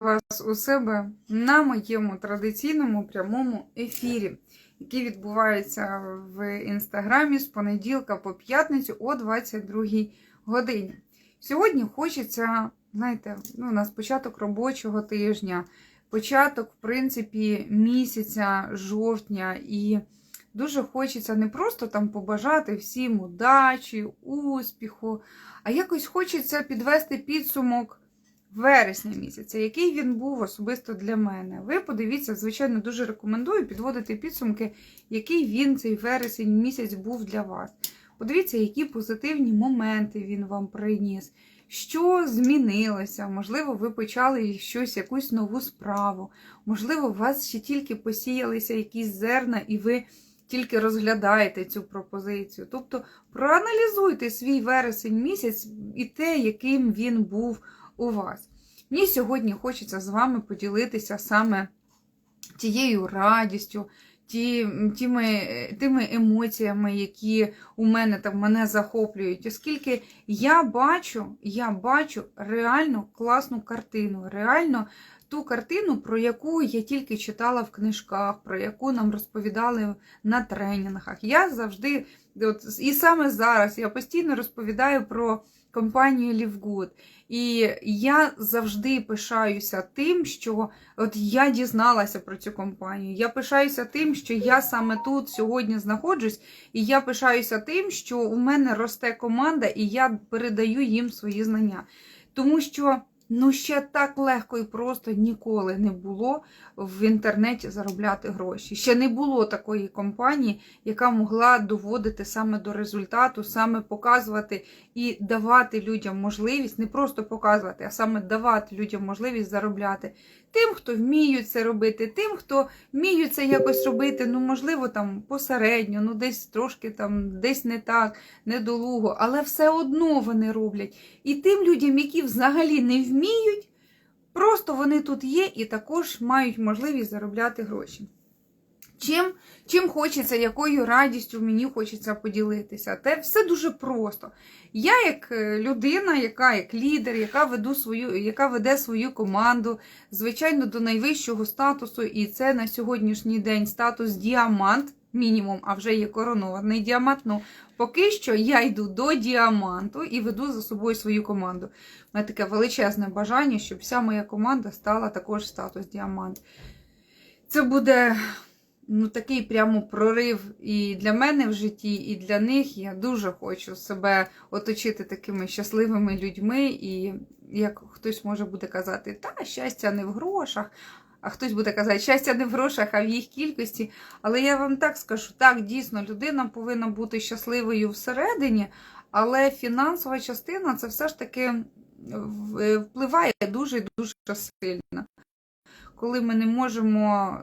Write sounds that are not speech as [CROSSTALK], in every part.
вас у себе на моєму традиційному прямому ефірі, який відбувається в інстаграмі з понеділка по п'ятницю о 22 годині. Сьогодні хочеться, знаєте, ну, у нас початок робочого тижня, початок, в принципі, місяця жовтня, і дуже хочеться не просто там побажати всім удачі, успіху, а якось хочеться підвести підсумок вересня місяця, який він був особисто для мене. Ви подивіться, звичайно, дуже рекомендую підводити підсумки, який він цей вересень місяць був для вас. Подивіться, які позитивні моменти він вам приніс, що змінилося. Можливо, ви почали щось, якусь нову справу. Можливо, у вас ще тільки посіялися якісь зерна, і ви тільки розглядаєте цю пропозицію. Тобто проаналізуйте свій вересень місяць і те, яким він був у вас. Мені сьогодні хочеться з вами поділитися саме тією радістю, ті, тими, тими емоціями, які у мене там мене захоплюють. Оскільки я бачу, я бачу реально класну картину, реально ту картину, про яку я тільки читала в книжках, про яку нам розповідали на тренінгах. Я завжди, от, і саме зараз я постійно розповідаю про компанію Лівгуд. І я завжди пишаюся тим, що от я дізналася про цю компанію. Я пишаюся тим, що я саме тут сьогодні знаходжусь, і я пишаюся тим, що у мене росте команда, і я передаю їм свої знання. Тому що ну ще так легко і просто ніколи не було в інтернеті заробляти гроші. Ще не було такої компанії, яка могла доводити саме до результату, саме показувати і давати людям можливість, не просто показувати, а саме давати людям можливість заробляти. Тим, хто вміють це робити, тим, хто вміють це якось робити, ну, можливо, там посередньо, ну десь трошки там, десь не так, недолуго, але все одно вони роблять. І тим людям, які взагалі не вміють, просто вони тут є і також мають можливість заробляти гроші. Чим чим хочеться, якою радістю мені хочеться поділитися. Те все дуже просто. Я, як людина, яка як лідер, яка веду свою, яка веде свою команду, звичайно, до найвищого статусу, і це на сьогоднішній день статус діамант, мінімум, а вже є коронований діамант. Ну, поки що я йду до діаманту і веду за собою свою команду. У мене таке величезне бажання, щоб вся моя команда стала також статус діамант. Це буде ну, такий прямо прорив і для мене в житті, і для них. Я дуже хочу себе оточити такими щасливими людьми. І як хтось може буде казати, та щастя не в грошах. А хтось буде казати, щастя не в грошах, а в їх кількості. Але я вам так скажу: так, дійсно, людина повинна бути щасливою всередині, але фінансова частина це все ж таки впливає дуже дуже сильно коли ми не можемо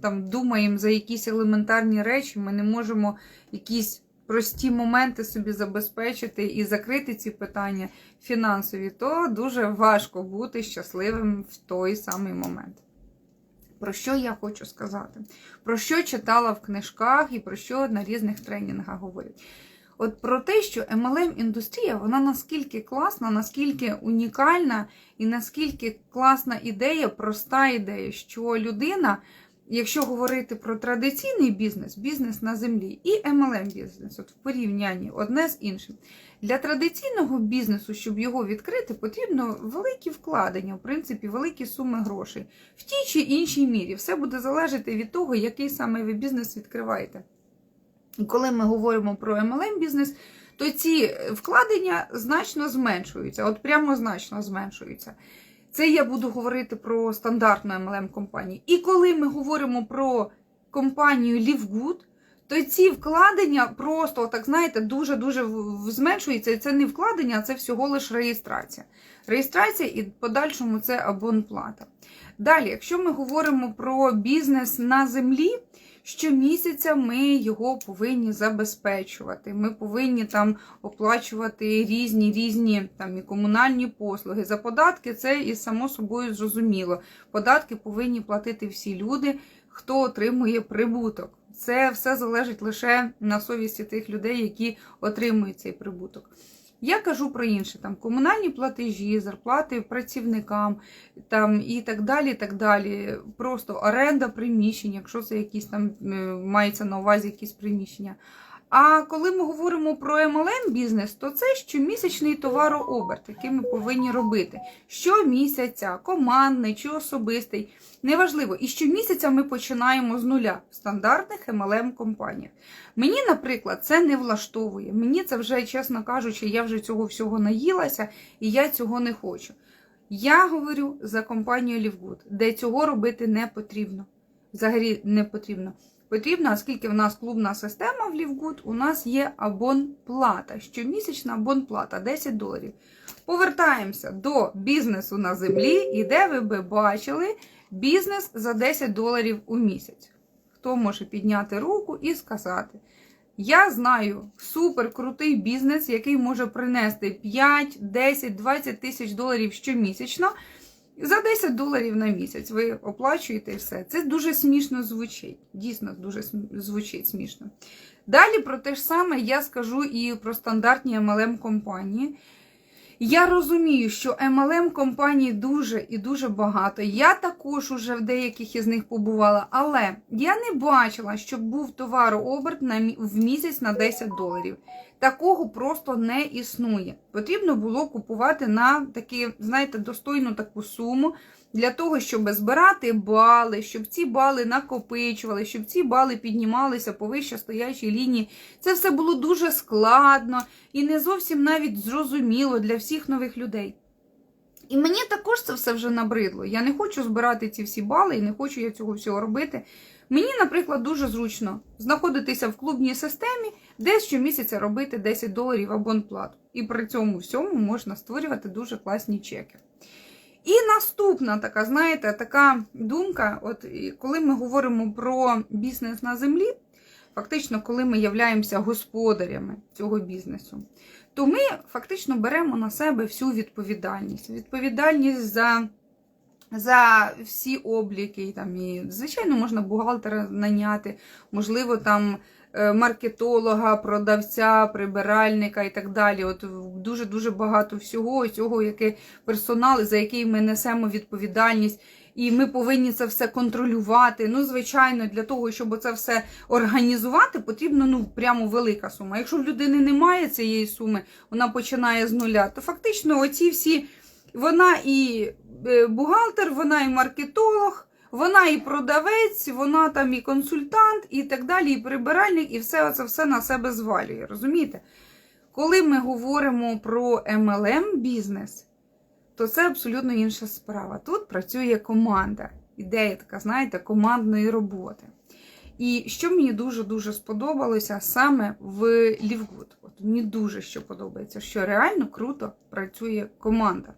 там думаємо за якісь елементарні речі, ми не можемо якісь прості моменти собі забезпечити і закрити ці питання фінансові, то дуже важко бути щасливим в той самий момент. Про що я хочу сказати? Про що читала в книжках і про що на різних тренінгах говорять. От про те, що MLM-індустрія, вона наскільки класна, наскільки унікальна і наскільки класна ідея, проста ідея, що людина, якщо говорити про традиційний бізнес, бізнес на землі і MLM-бізнес, от в порівнянні одне з іншим. Для традиційного бізнесу, щоб його відкрити, потрібно великі вкладення, в принципі, великі суми грошей в тій чи іншій мірі. Все буде залежати від того, який саме ви бізнес відкриваєте. І коли ми говоримо про MLM бізнес, то ці вкладення значно зменшуються, от прямо значно зменшуються. Це я буду говорити про стандартну MLM компанію. І коли ми говоримо про компанію LiveGood, то ці вкладення просто, так знаєте, дуже-дуже зменшуються. І це не вкладення, а це всього лише реєстрація. Реєстрація і в подальшому це абонплата. Далі, якщо ми говоримо про бізнес на землі, Щомісяця ми його повинні забезпечувати. Ми повинні там оплачувати різні різні там і комунальні послуги. За податки це і само собою зрозуміло. Податки повинні платити всі люди, хто отримує прибуток. Це все залежить лише на совісті тих людей, які отримують цей прибуток. Я кажу про інше, там комунальні платежі, зарплати працівникам там, і так далі. так далі. Просто оренда приміщень, якщо це якісь там е, мається на увазі якісь приміщення. А коли ми говоримо про MLM бізнес, то це щомісячний товарооберт, який ми повинні робити. Щомісяця, командний чи особистий, неважливо. І щомісяця ми починаємо з нуля в стандартних MLM компаніях. Мені, наприклад, це не влаштовує. Мені це вже, чесно кажучи, я вже цього всього наїлася, і я цього не хочу. Я говорю за компанію Лівгуд, де цього робити не потрібно. Взагалі не потрібно. Потрібно, оскільки в нас клубна система в Лівгуд, у нас є абонплата. Щомісячна абонплата 10 доларів. Повертаємося до бізнесу на землі, і де ви би бачили бізнес за 10 доларів у місяць. Хто може підняти руку і сказати? Я знаю супер крутий бізнес, який може принести 5, 10, 20 тисяч доларів щомісячно. За 10 доларів на місяць ви оплачуєте все. Це дуже смішно звучить. Дійсно, дуже звучить смішно. Далі про те ж саме я скажу і про стандартні MLM компанії. Я розумію, що MLM компаній дуже і дуже багато. Я також уже в деяких із них побувала, але я не бачила, щоб був товарооберт в місяць на 10 доларів. Такого просто не існує. Потрібно було купувати на такі, знаєте, достойну таку суму для того, щоб збирати бали, щоб ці бали накопичували, щоб ці бали піднімалися по вище стоячій лінії. Це все було дуже складно і не зовсім навіть зрозуміло для всіх нових людей. І мені також це все вже набридло. Я не хочу збирати ці всі бали і не хочу я цього всього робити. Мені, наприклад, дуже зручно знаходитися в клубній системі, де щомісяця робити 10 доларів абонплату. І при цьому всьому можна створювати дуже класні чеки. Наступна така, знаєте, така думка, от коли ми говоримо про бізнес на землі, фактично, коли ми являємося господарями цього бізнесу, то ми фактично беремо на себе всю відповідальність. Відповідальність за, за всі обліки. Там, і, звичайно, можна бухгалтера наняти, можливо, там маркетолога, продавця, прибиральника і так далі. От дуже-дуже багато всього цього, яке персонал, за який ми несемо відповідальність. І ми повинні це все контролювати. Ну, звичайно, для того, щоб це все організувати, потрібно ну прямо велика сума. Якщо в людини немає цієї суми, вона починає з нуля, то фактично оці всі вона і е, бухгалтер, вона і маркетолог, вона і продавець, вона там і консультант, і так далі, і прибиральник, і все це все на себе звалює. Розумієте? Коли ми говоримо про MLM бізнес, то це абсолютно інша справа. Тут працює команда. Ідея така, знаєте, командної роботи. І що мені дуже-дуже сподобалося саме в Лівгуд. От мені дуже що подобається, що реально круто працює команда.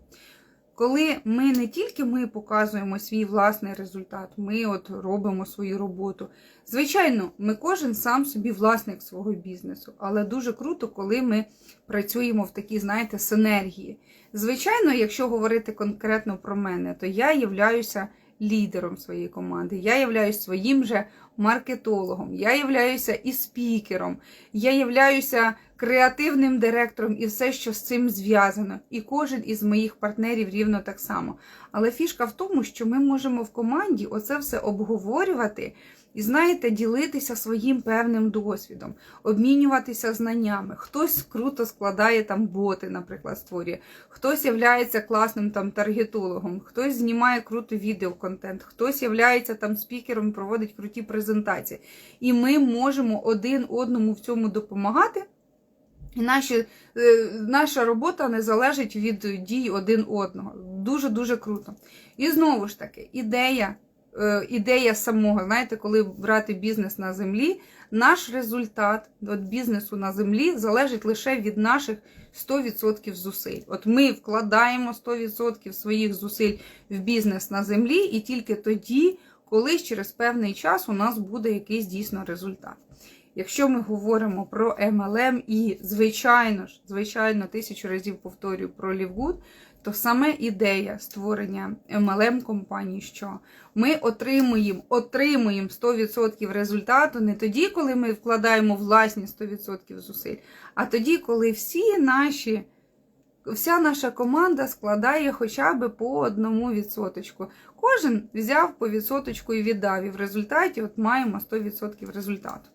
Коли ми не тільки ми показуємо свій власний результат, ми от робимо свою роботу. Звичайно, ми кожен сам собі власник свого бізнесу, але дуже круто, коли ми працюємо в такій, знаєте, синергії. Звичайно, якщо говорити конкретно про мене, то я являюся лідером своєї команди, я являюся своїм же маркетологом, я являюся і спікером, я являюся креативним директором і все, що з цим зв'язано. І кожен із моїх партнерів рівно так само. Але фішка в тому, що ми можемо в команді оце все обговорювати. І знаєте, ділитися своїм певним досвідом, обмінюватися знаннями. Хтось круто складає там боти, наприклад, створює, хтось являється класним там таргетологом, хтось знімає круто відеоконтент, хтось являється там спікером, проводить круті презентації. І ми можемо один одному в цьому допомагати. Наші, е, наша робота не залежить від дій один одного. Дуже-дуже круто. І знову ж таки, ідея е, ідея самого, знаєте, коли брати бізнес на землі, наш результат от бізнесу на землі залежить лише від наших 100% зусиль. От ми вкладаємо 100% своїх зусиль в бізнес на землі, і тільки тоді, колись через певний час у нас буде якийсь дійсно результат. Якщо ми говоримо про MLM і, звичайно ж, звичайно, тисячу разів повторюю про Лівгуд, то саме ідея створення MLM компанії, що ми отримуємо отримуємо 100% результату не тоді, коли ми вкладаємо власні 100% зусиль, а тоді, коли всі наші вся наша команда складає хоча б по одному відсоточку. Кожен взяв по відсоточку і віддав. І в результаті от маємо 100% результату.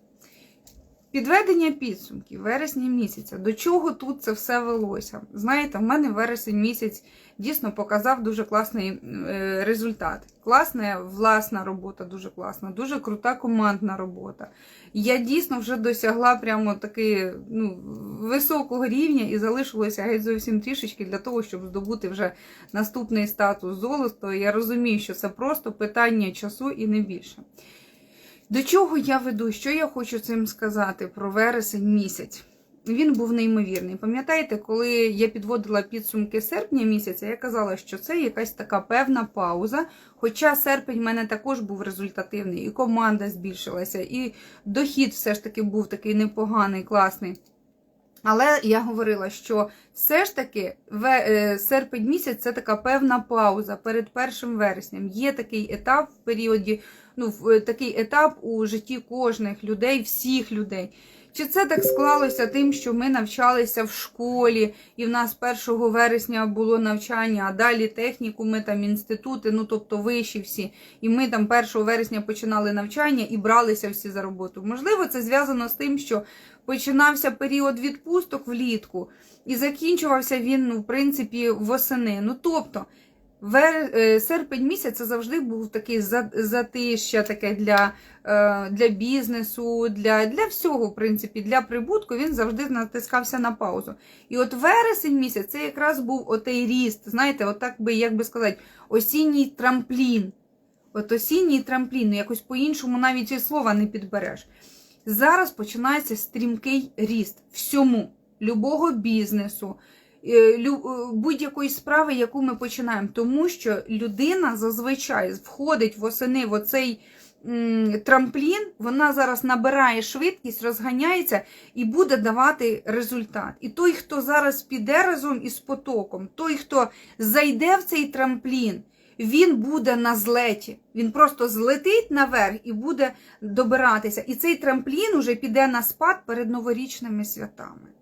Підведення підсумків вересня місяця. До чого тут це все велося? Знаєте, в мене вересень місяць дійсно показав дуже класний е, результат. Класна власна робота, дуже класна, дуже крута командна робота. Я дійсно вже досягла прямо таки ну, високого рівня і залишилося геть зовсім трішечки для того, щоб здобути вже наступний статус золото. Я розумію, що це просто питання часу і не більше. До чого я веду? Що я хочу цим сказати про вересень місяць? Він був неймовірний. Пам'ятаєте, коли я підводила підсумки серпня місяця, я казала, що це якась така певна пауза. Хоча серпень в мене також був результативний, і команда збільшилася, і дохід все ж таки був такий непоганий, класний. Але я говорила, що все ж таки серпень місяць це така певна пауза перед першим вереснем. Є такий етап в періоді, ну, в- такий етап у житті кожних людей, всіх людей. Чи це так склалося тим, що ми навчалися в школі, і в нас 1 вересня було навчання, а далі технікуми, там інститути, ну тобто вищі всі. І ми там 1 вересня починали навчання і бралися всі за роботу. Можливо, це зв'язано з тим, що починався період відпусток влітку, і закінчувався він, ну, в принципі, восени. Ну тобто. Вер... е, Серпень місяць це завжди був такий затища таке для, е, для бізнесу, для, для всього, в принципі, для прибутку він завжди натискався на паузу. І от вересень місяць це якраз був отей ріст, знаєте, от так би, як би сказати, осінній трамплін. От осінній трамплін, ну якось по-іншому навіть і слова не підбереш. Зараз починається стрімкий ріст всьому, любого бізнесу, будь-якої справи, яку ми починаємо. Тому що людина зазвичай входить восени в оцей трамплін, вона зараз набирає швидкість, розганяється і буде давати результат. І той, хто зараз піде разом із потоком, той, хто зайде в цей трамплін, він буде на злеті. Він просто злетить наверх і буде добиратися. І цей трамплін уже піде на спад перед новорічними святами.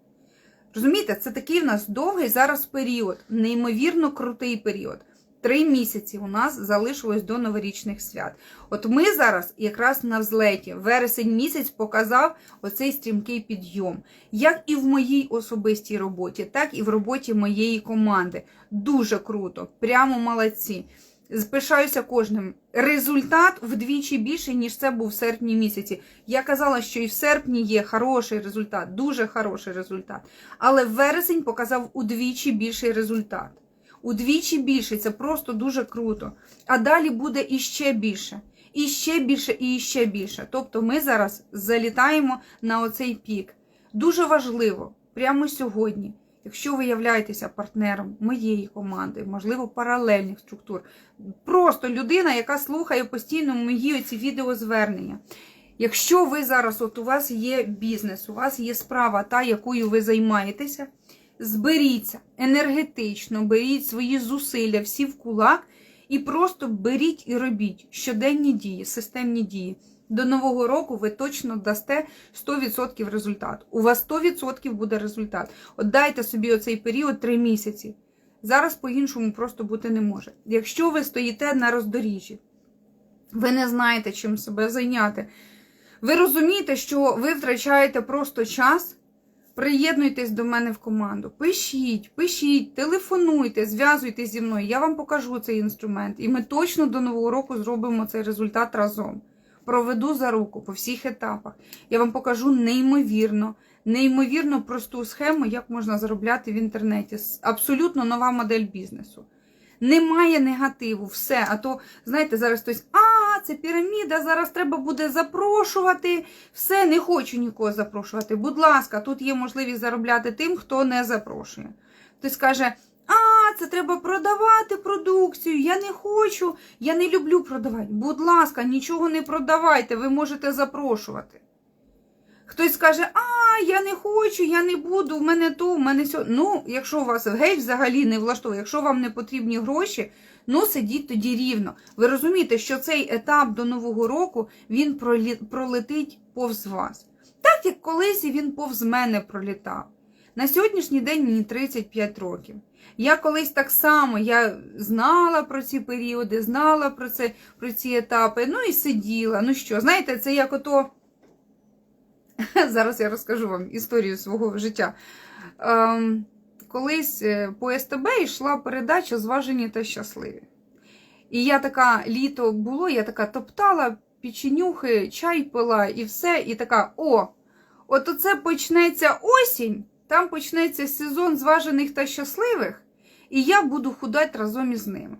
Розумієте, це такий в нас довгий зараз період, неймовірно крутий період. Три місяці у нас залишилось до новорічних свят. От ми зараз якраз на взлеті. Вересень місяць показав оцей стрімкий підйом. Як і в моїй особистій роботі, так і в роботі моєї команди. Дуже круто, прямо молодці. Пишаюся кожним. Результат вдвічі більший, ніж це був в серпні місяці. Я казала, що і в серпні є хороший результат, дуже хороший результат. Але вересень показав удвічі більший результат. Удвічі більший, це просто дуже круто. А далі буде іще більше, і ще більше, і ще більше. Тобто ми зараз залітаємо на оцей пік. Дуже важливо, прямо сьогодні, якщо ви являєтеся партнером моєї команди, можливо, паралельних структур, просто людина, яка слухає постійно мої ці відеозвернення. Якщо ви зараз, от у вас є бізнес, у вас є справа, та, якою ви займаєтеся, зберіться енергетично, беріть свої зусилля всі в кулак і просто беріть і робіть щоденні дії, системні дії. До Нового року ви точно дасте 100% результат. У вас 100% буде результат. От дайте собі оцей період 3 місяці. Зараз по-іншому просто бути не може. Якщо ви стоїте на роздоріжжі, ви не знаєте, чим себе зайняти. Ви розумієте, що ви втрачаєте просто час. Приєднуйтесь до мене в команду. Пишіть, пишіть, телефонуйте, зв'язуйтесь зі мною. Я вам покажу цей інструмент. І ми точно до Нового року зробимо цей результат разом. Проведу за руку по всіх етапах. Я вам покажу неймовірно, неймовірно просту схему, як можна заробляти в інтернеті. Абсолютно нова модель бізнесу. Немає негативу, все. А то, знаєте, зараз хтось, а, це піраміда, зараз треба буде запрошувати. Все, не хочу нікого запрошувати. Будь ласка, тут є можливість заробляти тим, хто не запрошує. Хтось скаже, а, це треба продавати продукцію. Я не хочу, я не люблю продавати. Будь ласка, нічого не продавайте, ви можете запрошувати. Хтось скаже, а, я не хочу, я не буду, в мене то, в мене сьо. Ну, якщо у вас геть взагалі не влаштовує, якщо вам не потрібні гроші, ну сидіть тоді рівно. Ви розумієте, що цей етап до Нового року він пролетить повз вас. Так як колись він повз мене пролітав. На сьогоднішній день мені 35 років. Я колись так само я знала про ці періоди, знала про це, про ці етапи, ну і сиділа. Ну що, знаєте, це як ото. [LAUGHS] Зараз я розкажу вам історію свого життя. Ем, колись е, по СТБ йшла передача Зважені та щасливі. І я така літо було, я така топтала печенюхи, чай пила і все, і така: о, от оце почнеться осінь, там почнеться сезон зважених та щасливих, і я буду худати разом із ними.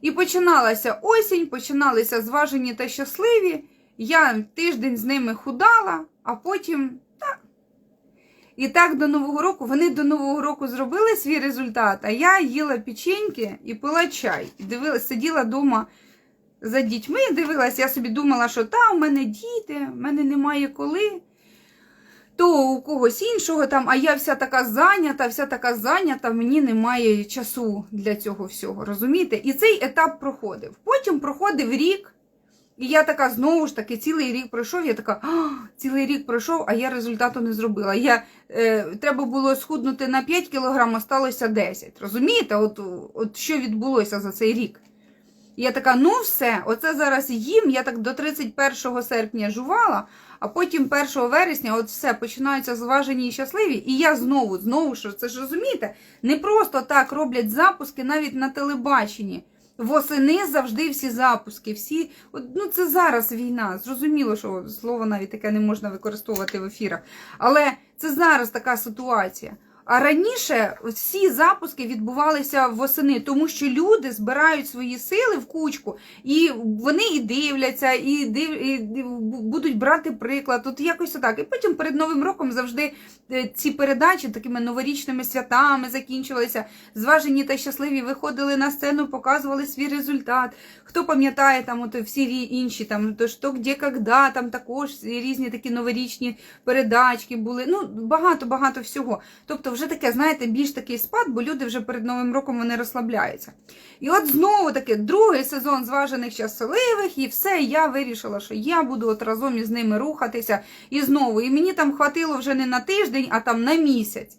І починалася осінь, починалися зважені та щасливі. Я тиждень з ними худала, а потім так. І так до Нового року вони до Нового року зробили свій результат, а я їла печеньки і пила чай. І дивилась, сиділа вдома за дітьми, дивилась, я собі думала, що та, у мене діти, в мене немає коли. То у когось іншого там, а я вся така зайнята, вся така зайнята, мені немає часу для цього всього. Розумієте? І цей етап проходив. Потім проходив рік, і я така знову ж таки цілий рік пройшов. Я така, а, цілий рік пройшов, а я результату не зробила. Я, е, Треба було схуднути на 5 кілограм, осталося 10. Розумієте, от, от що відбулося за цей рік? Я така, ну все, оце зараз їм. Я так до 31 серпня жувала, а потім 1 вересня, от все, починаються зважені і щасливі. І я знову, знову що це ж розумієте, не просто так роблять запуски навіть на телебаченні. Восени завжди всі запуски. всі, от, ну Це зараз війна. Зрозуміло, що слово навіть таке не можна використовувати в ефірах. Але це зараз така ситуація. А раніше всі запуски відбувалися восени, тому що люди збирають свої сили в кучку, і вони і дивляться, і, див, і будуть брати приклад. От якось отак. І потім перед Новим роком завжди е, ці передачі такими новорічними святами закінчувалися. Зважені та щасливі виходили на сцену, показували свій результат. Хто пам'ятає там от всі інші, там то що, де, когда, там також різні такі новорічні передачки були. Ну багато багато всього. Тобто вже таке, знаєте, більш такий спад, бо люди вже перед Новим роком вони розслабляються. І от знову таки другий сезон зважених щасливих, і все, я вирішила, що я буду от разом із ними рухатися і знову. І мені там хватило вже не на тиждень, а там на місяць.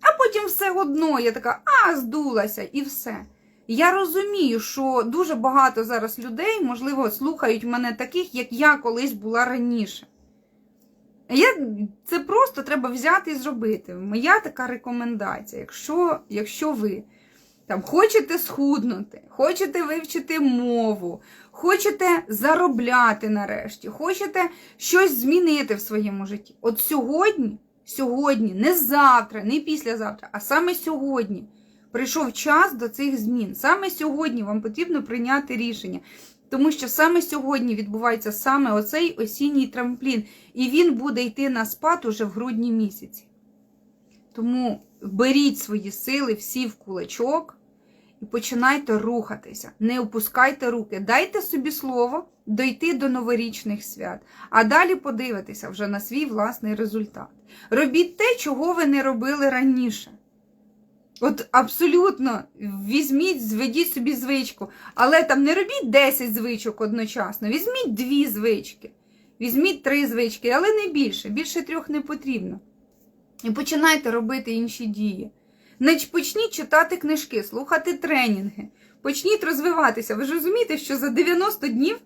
А потім все одно я така, а, здулася, і все. Я розумію, що дуже багато зараз людей, можливо, слухають мене таких, як я колись була раніше. Я, Це просто треба взяти і зробити. Моя така рекомендація. Якщо якщо ви там хочете схуднути, хочете вивчити мову, хочете заробляти нарешті, хочете щось змінити в своєму житті. От сьогодні, сьогодні, не завтра, не післязавтра, а саме сьогодні прийшов час до цих змін. Саме сьогодні вам потрібно прийняти рішення. Тому що саме сьогодні відбувається саме оцей осінній трамплін, і він буде йти на спад уже в грудні місяці. Тому беріть свої сили всі в кулачок і починайте рухатися. Не опускайте руки, дайте собі слово дойти до новорічних свят, а далі подивитися вже на свій власний результат. Робіть те, чого ви не робили раніше. От абсолютно візьміть, зведіть собі звичку, але там не робіть 10 звичок одночасно, візьміть дві звички, візьміть три звички, але не більше, більше трьох не потрібно. І починайте робити інші дії. Почніть читати книжки, слухати тренінги, почніть розвиватися. Ви ж розумієте, що за 90 днів,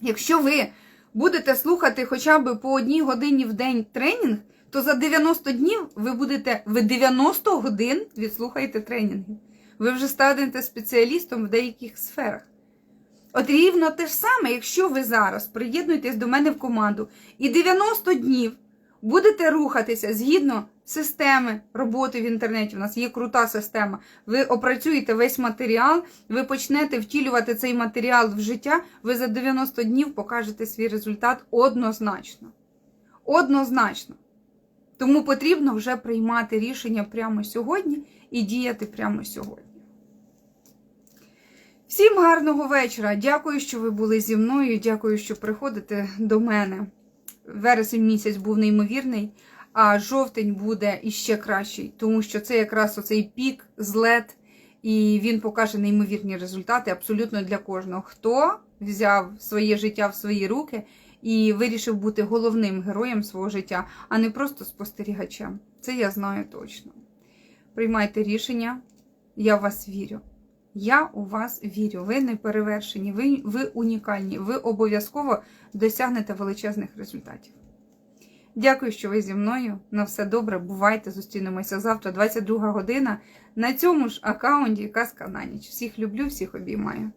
якщо ви будете слухати хоча б по одній годині в день тренінг, то за 90 днів ви будете ви 90 годин відслухаєте тренінги. Ви вже станете спеціалістом в деяких сферах. От рівно те ж саме, якщо ви зараз приєднуєтесь до мене в команду і 90 днів будете рухатися згідно системи роботи в інтернеті. У нас є крута система. Ви опрацюєте весь матеріал, ви почнете втілювати цей матеріал в життя, ви за 90 днів покажете свій результат однозначно. Однозначно. Тому потрібно вже приймати рішення прямо сьогодні і діяти прямо сьогодні. Всім гарного вечора. Дякую, що ви були зі мною. Дякую, що приходите до мене. Вересень місяць був неймовірний, а жовтень буде іще кращий, тому що це якраз оцей пік, злет, і він покаже неймовірні результати абсолютно для кожного, хто взяв своє життя в свої руки і вирішив бути головним героєм свого життя, а не просто спостерігачем. Це я знаю точно. Приймайте рішення, я в вас вірю. Я у вас вірю. Ви не перевершені, ви, ви унікальні, ви обов'язково досягнете величезних результатів. Дякую, що ви зі мною. На все добре. Бувайте, зустрінемося завтра, 22 година, на цьому ж аккаунті Казка на ніч. Всіх люблю, всіх обіймаю.